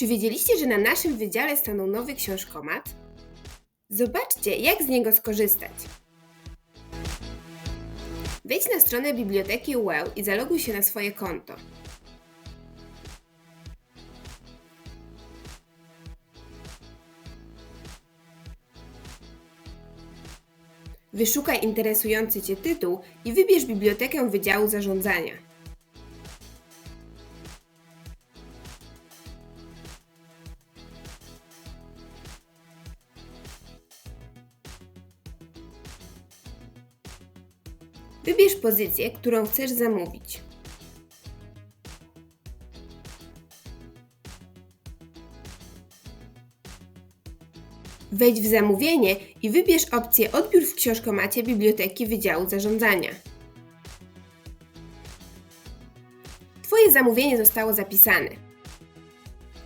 Czy wiedzieliście, że na naszym wydziale stanął nowy książkomat? Zobaczcie, jak z niego skorzystać. Wejdź na stronę biblioteki UEL i zaloguj się na swoje konto. Wyszukaj interesujący Cię tytuł i wybierz bibliotekę Wydziału Zarządzania. Wybierz pozycję, którą chcesz zamówić. Wejdź w zamówienie i wybierz opcję Odbiór w książkomacie Biblioteki Wydziału Zarządzania. Twoje zamówienie zostało zapisane.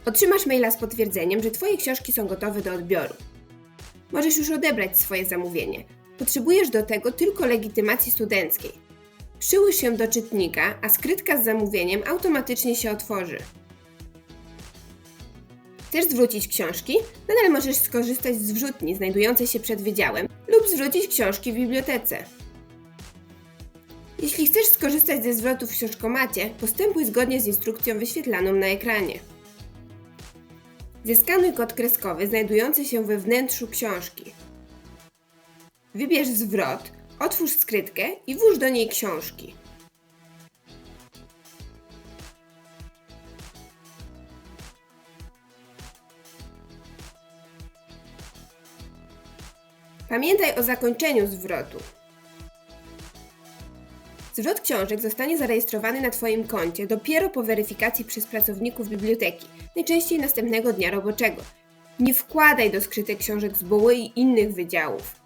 Otrzymasz maila z potwierdzeniem, że Twoje książki są gotowe do odbioru. Możesz już odebrać swoje zamówienie. Potrzebujesz do tego tylko legitymacji studenckiej. Przyłóż się do czytnika, a skrytka z zamówieniem automatycznie się otworzy. Chcesz zwrócić książki? Nadal możesz skorzystać z wrzutni znajdującej się przed wydziałem lub zwrócić książki w bibliotece. Jeśli chcesz skorzystać ze zwrotu w książkomacie, postępuj zgodnie z instrukcją wyświetlaną na ekranie. Zeskanuj kod kreskowy znajdujący się we wnętrzu książki. Wybierz zwrot, otwórz skrytkę i włóż do niej książki. Pamiętaj o zakończeniu zwrotu. Zwrot książek zostanie zarejestrowany na Twoim koncie dopiero po weryfikacji przez pracowników biblioteki, najczęściej następnego dnia roboczego. Nie wkładaj do skrzytek książek z buły i innych wydziałów.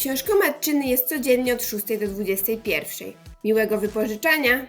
Książkomat czynny jest codziennie od 6 do 21. Miłego wypożyczania!